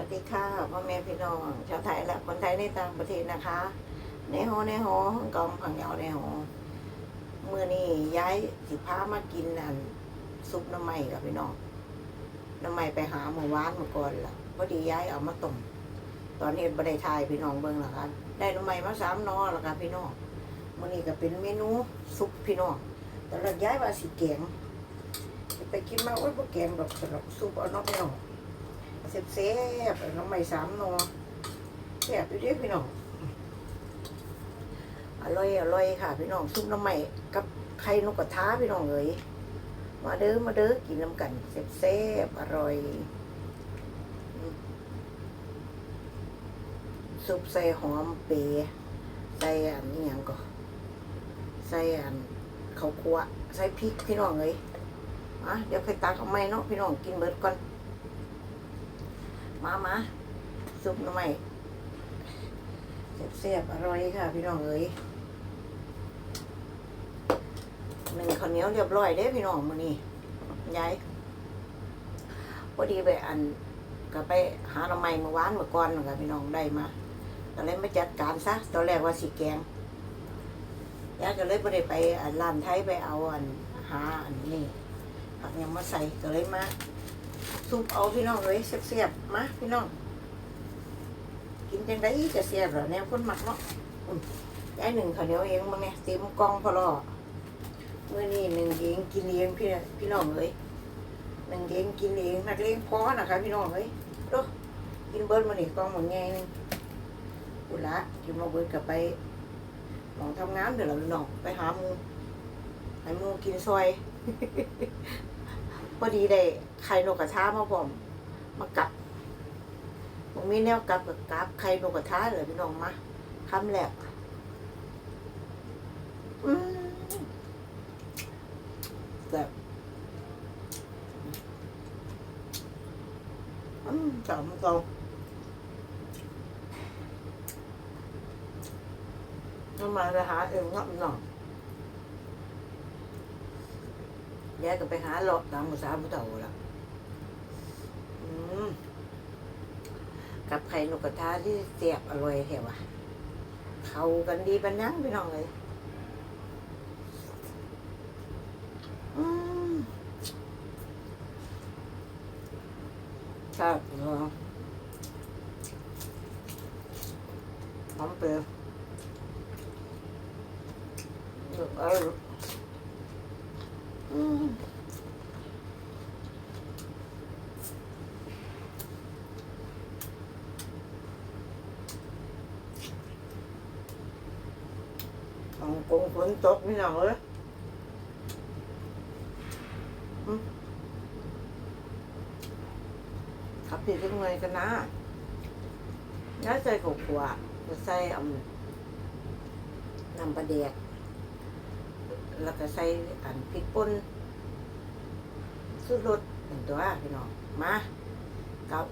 วัสดีค่ะพ่อแม่พี่น้องชาวไทยและคนไทยในต่างประเทศนะคะในโฮในโฮฮ่องกงผังเยาในโฮเมื่อนี้ย้ายสิพามากินอันซุปน้ำไม้กับพี่น้องน้ำไม้ไปหาเมื่อวานเมื่อก่อนล่ะพอดีย้ายเอามาต้มตอนนี้บได้ทายพี่น้องเบิ่งละกันได้น้ำไม้มาสามนอและกันพี่น้องมื่อนี้ก็เป็นเมนูซุปพี่น้องแต่เราย้ายว่าสิแกงไปกินมาโอ้ยพวกแกงดอกสำหรับซุปเอาน้องพี่น้อง เสียบเสียบๆน้องใหม่สามนอเสียบอยู่เดิพี่น้อง อร่อยอร่อยค่ะ พี่น้องซุปน้ำใหม่กับไข่นกกระทาพี่น้องเอ๋ยมาเด้อมาเด้อกินน้ำกันเสียบเสียบๆอร่อยซุปใส่หอมเปรย์ใส่อันนี้ยังก็ใส่อันข้าวคั่วใส่พริกพี่น้องเอ๋ยอะเดี๋ยวไปตักเอาไม้เนาะพี่น้องกินเบิดก่อน มามาซุปหน่อไม้เสียบๆอร่อยค่ะ พี่น้องเอ้ยหนึ่งข้าวเหนียวเรียบร้อยเด้พี่น้องมื้อนี้ยายพอดีไปอันก็ไปหาหน่อไม้เมื่อวานเมื่อก่อนค่ะพี่น้องได้มาก็เลยมาจัดการซะตอนแรกว่าสิแกงยายก็เลยบ่ได้ไปอันร้านไทยไปเอาอันหาอันนี้ผักยังมาใส่ก็เลยมา ซุปเอาพี่น้องเลยเสียบๆมาพี่น้อง กินจังไดจะเสียบเหรอแนวคนหมักเนาะอืมได้หนึ่งข้าวเหนียวเองมั้งเนี่ยเต็มกองพอรอเมื่อนี้หนึ่งเองกินเองพี่พี่น้องเลยหนึ่งเองกินเองนักเลงพอนะคะพี่น้องเลยดูกินเบิร์ดมาหนิกล่องหมดไงนึงอุละกินมาเบิร์ดกลับไปหมองทำงานเดี๋ยวเราพี่น้องไปหาหมูให้หมูกินซอย พอดีได้ไข่นกกระทามาพร้อมมากัดผมมีแนวกับกับกับไข่นกกระทาเลยพี่น้องมาคำแรกอืมแบบอืมจอมตรงน้ำมาจะหาเองเนาะพี่น้องย แยก็ไปหาหลอกตามภาษาผู้เฒ่าละกับไข่นกกระทาที่เสียบอร่อยแถวะเข้ากันดีปันยังพี่น้องเลยครับเนาะหอมเปรี้ยวเอออืม ฮ่อ งฝนตกพี่น้องเอ้ยอืมขับผิดยังไงกันนะย้าใส่ขวขวจะใส่อมนำปลาเดกแล้วก็ใส่อันพริกป่นสูตรรสหนึ่งตัวพี่น้อง มากับ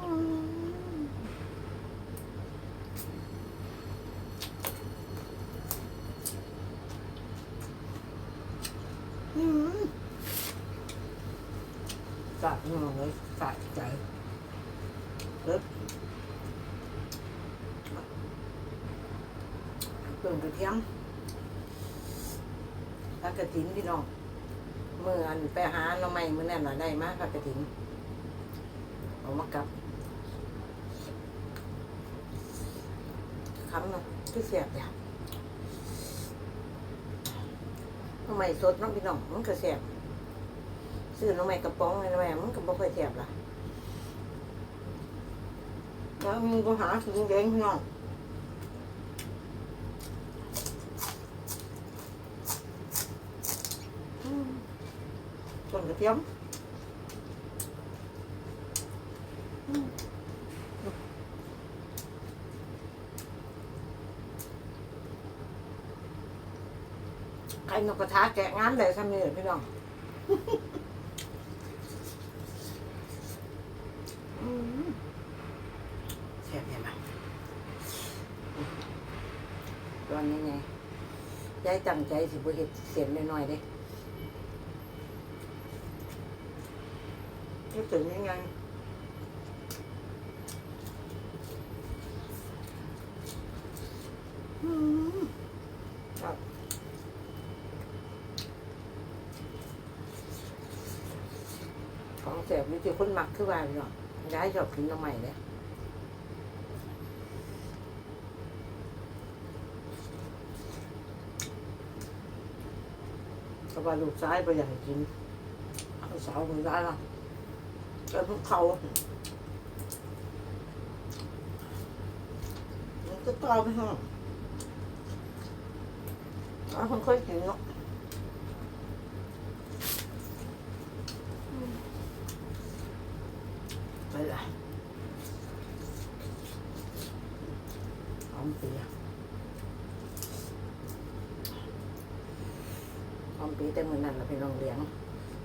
อืม อืมสะงงเลยสะใจเลิศ เปิ่งกระเทียมผักกระถินพี่น้องเมื่ออันไปหาเราไม่เมื่อนั่นน่ะได้มาผักกระถินเอามากับคำเนาะที่เสียบเนี่ยทำไมสดน้องพี่น้องมันก็เสียบซื้อน้องใหม่กระป๋องอะไรมันก็บ่ค่อยเสียบล่ะแล้วมึงก็หาสีแดงพี่น้องอืม ต้นกระเทียมอืมไข่นกกระทาแกะงานเลยทำเนี่พี่น้องอืมแซ่บยังไงตอนนี้ไงยายตั้งใจสิบ่เฮ็ดเสียนน้อยๆเด้ คิดถึงยังไง อืมครับของแสบนี่จะคนมักคือว่าเนาะย้ายชอบกินน้ำใหม่เนี่ยเพราะว่าลูกชายไปอย่ากให้กินลูกสาวคนร้ายละ แล้วพวกเขามันก็ตอไปห้องอ้าวคนเคยกินเนาะไปละหอมเปียหอมปีแต่มือนั่นละพี่น้องเลี้ยง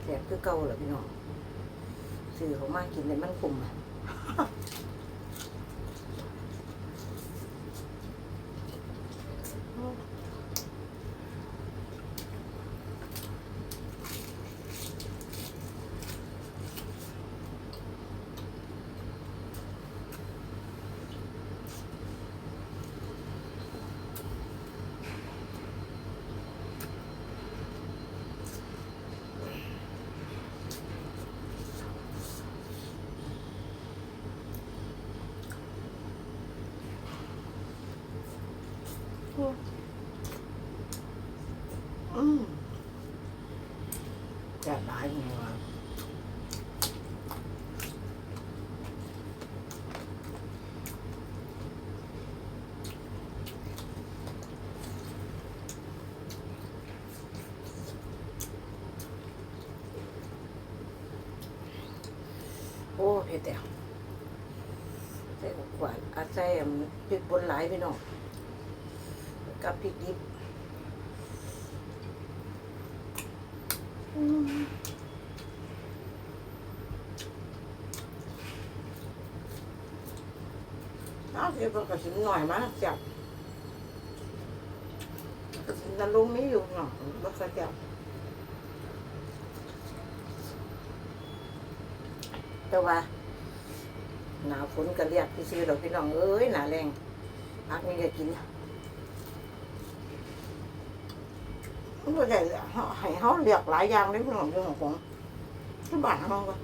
แสบคือเก่าละพี่น้อง ซื้อเขามากินเลยมันกลุ่มอะ อืมแซ่บหลายไงวะโอ้เผ็ดแต่ใส่ขวานอาใส่พริกบนหลายพี่น้องกับพริกดิบเอาเดี๋ยวกระสินหน่อยมาจับกระสินตะลุงไม่อยู่หรอกบักระจับแต่ว่า หนาวฝนก็เรียกพี่ซื้อเราพี่น้องเอ้ยหนาแรงพักนี่จะกินมันก็ได้ให้เขาเรียกหลายอย่างเลยพี่น้องเรื่องของที่บ้านเขาก็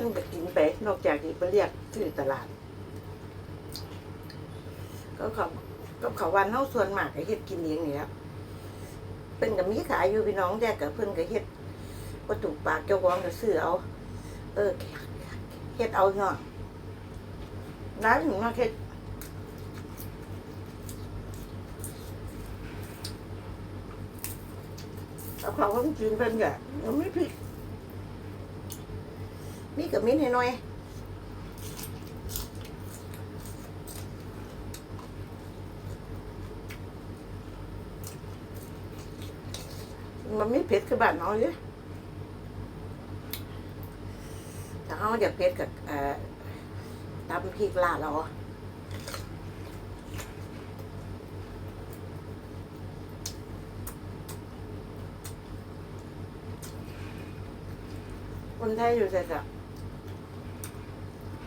ยังจะกินไปนอกจากที่ไปเรียกที่ตลาด ก็เขาก็เขาวันเท่าส่วนมากก็เฮ็ดกินเองนี่แหล้ว เป็นกับมีขายอยู่พี่น้องแยกกับเพิ่นก็เฮ็ดวัตถุปากเจ้าของก็ซื้อเอา เออเฮ็ดเอาเนาะร้านถึงมาเฮ็ดเอาขาก็กินเป็นกะยังไม่ผิดมีกับมิ้นให้หน่อย มันไม่เผ็ดคือบ้านเราเลยถ้าเขาอยากเผ็ดกับเอ่อตำพริกลาดเราคนไทยอยู่แต่กับ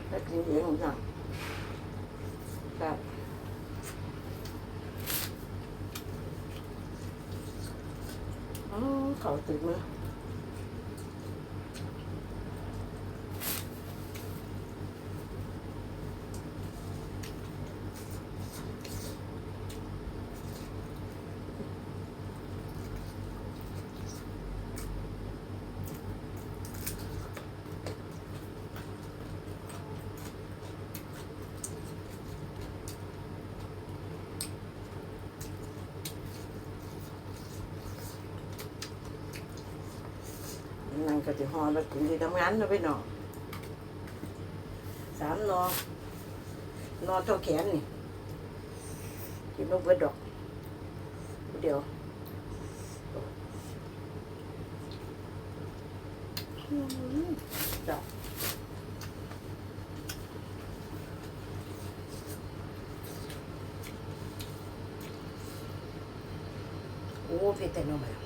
แต่กินเองของสั่งครับอ๋อ เข ก็จะหอแล้วกินที่ทำงานเนาะพี่น้องสามนอนอเท่าแขนนี่กินนกเบิดดอกเดี๋ยวอืมจ้เผ็ดแต่นมอะ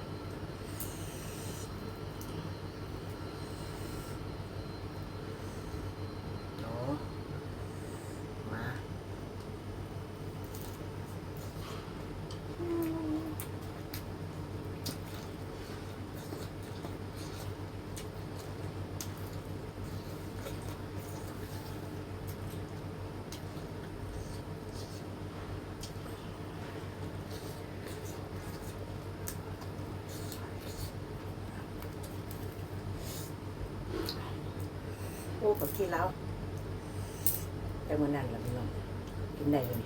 ที่แล้วแต่เมื่อนั้นล่ะพี่น้องกินได้เลย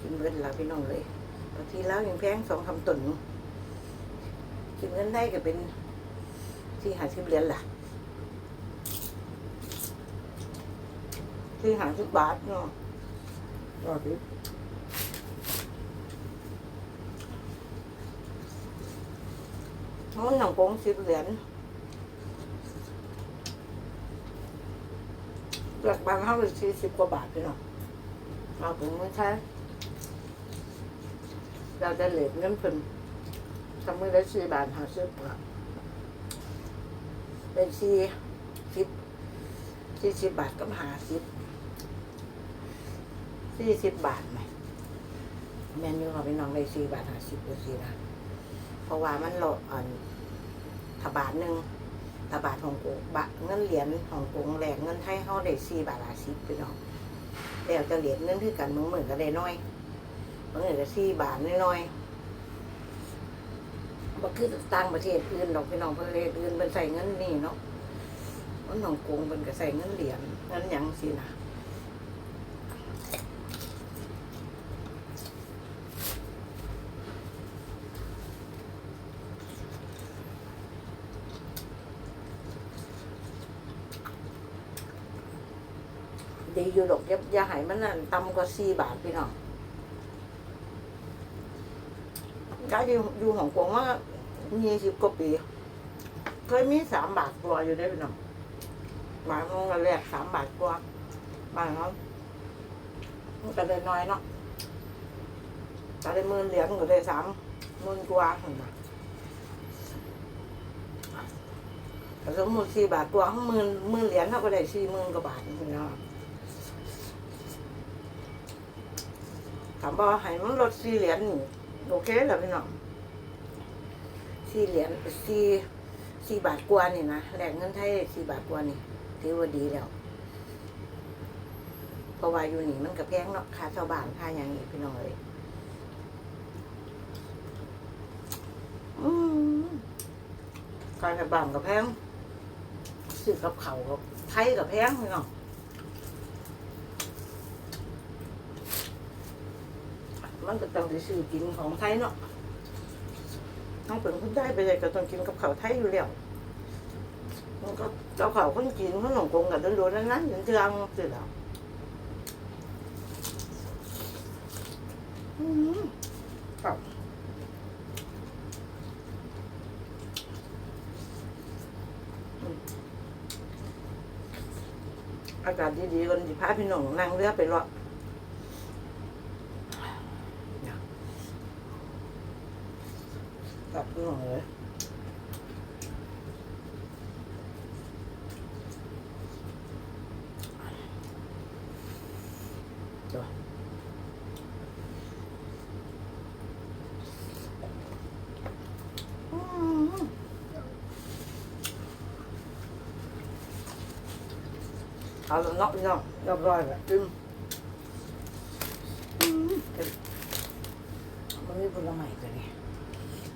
กินเงินละพี่น้องเลยบางทีแล้วยังแพงสองคำตุนกินเงินได้ก็เป็นที่หาสิบเหรียญล่ะที่หาสิบบาทเนาะรอดิ มันหนังโป้งสิบเหรียญหลักบางห้าเลยสี่สิบกว่าบาทพี่น้อเอาถึงไม่ใช่เราจะเหลือเงินเพิ่นทำมือได้สี่บาทหาซื้อปลาเป็นสี่สิบสี่สิบบาทก็หาสิบสี่สิบบาทไหมแมนยูเขาไปน้องได้สี่บาทหาสิบก็สี่บาท ราะว่ามันโหลอ่อนถบาทหนึ่งตาบาทของกงบะเงินเหรียญของกงแหลกเงินไทยเฮาได้สี่บาทละสิบพี่น้องแล้วจะเหรียญเงินคือกันมึงเหมือนก็ได้น้อยบางเหรียญก็สี่บาทน้อยบ่คือต่างประเทศอื่นดอกพี่น้องประเทศอื่นมันใส่เงินนี่เนาะมันของกงมันก็ใส่เงินเหรียญเงินหยังสินะีอยู่ดอกอย่ายาให้มันนั่นต่ำกว่าสี่บาทพี่น้องย้ายอยู่อยู่ของกงว่ายี่สิบกว่าปี เคยมีสามบาทกว่าอยู่ได้พี่น้องบาทงกันแรกสามบาทกว่าบาทเขามันก็เลยน้อยเนาะแต่ได้หมื่นเหรียญก็ได้สามหมื่นกว่าเห็นไหมแต่สมมติสี่บาทกว่าหมื่นหมื่นเหรียญเขาก็ได้สี่หมื่นกว่าบาทพี่น้อง ถามว่าให้มันลดสี่เหรียญนี่โอเคแล้วพี่น้องสี่เหรียญสี่สี่บาทกว่านี่นะแลกเงินไทยสี่บาทกว่านี่ถือว่าดีแล้วเพราะว่าอยู่นี่มันก็แพงเนาะค่าชาวบ้านค่าอย่างนี้พี่น้องเลยอืมค่าชาวบ้านก็แพงซื้อกับเขากับไทยก็แพงพี่น้อง มันก็ต้องได้ซื้อกินของไทยเนาะต้องเป็นคนไทยไปเลยก็ต้องกินกับเขาวไทยอยู่แล้วมันก็เจ้าเขาวคนจีนเขาหลงกงกับโดนๆนั้นนั้นอย่างเทืองสิแล้วอืมครับอืมอากาศดีๆกันสิพาพี่น้องนั่งเรือไปเลาะกลับพี่น้องเลยจ้ะ อืม เอาละเนาะพี่น้องเรียบร้อยแล้วจิ้มอืมมันมีผลไม้ตัวนี้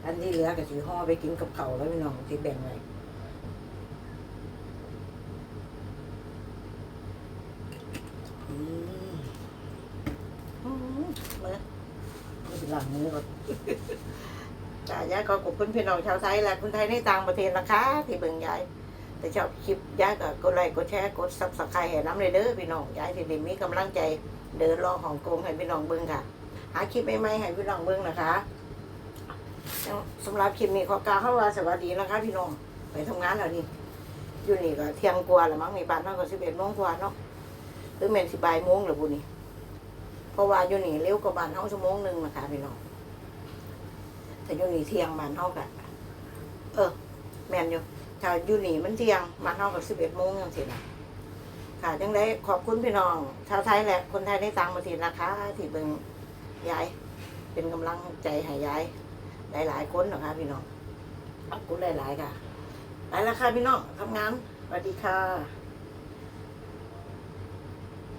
อันนี้เหลือกับสีห่อไปกินกับเขาแล้วพี่น้องที่แบ่งไว้อืมอืมมาไม่เป็นหลังมือก่อนจ้ายายก็ขอบคุณพี่น้องชาวไทยและคนไทยในต่างประเทศนะคะ ที่เบิ่งยาย แต่ชอบคลิปย้ายก็กดไลค์กดแชร์กดซับสไครต์ให้น้ำเลยเด้อพี่น้องย้ายที่ได้มีกำลังใจเดินรอของกงให้พี่น้องเบิ่งค่ะ หาคลิปใหม่ๆให้พี่น้องเบิ่งนะคะสำหรับคลิปนี้ขอกล่าวคำว่าสวัสดีนะคะ พี่น้องไปทำงานแล้วนี่อยู่นี่ก็เที่ยงกว่าแล้วมั้งในบ้านนั่นก็สิบเอ็ดโมงกว่าเนาะหรือแม่นสิบายโมงหรือบุนี่เพราะว่าอยู่นี่เร็วกว่าบ้านเฮาชั่วโมงหนึ่งนะคะพี่น้องถ้าอยู่นี่เที่ยงบ้านเฮาก็เออ แม่นอยู่ ค่ะอยู่นี่มันเที่ยงมานเฮาก็ดโมงยังซี่นะค่ะยังได้ขอบคุณพี่น้องชาวไทยแหละคนไทยได้ตังมาสินนะคะที่เบิ่งยายเป็นกำลังใจให้ยายหลาย ๆ คนนะคะพี่น้องขอบคุณหลาย ๆ ค่ะไปแล้วค่ะพี่น้องทำงานสวัสดีค่ะ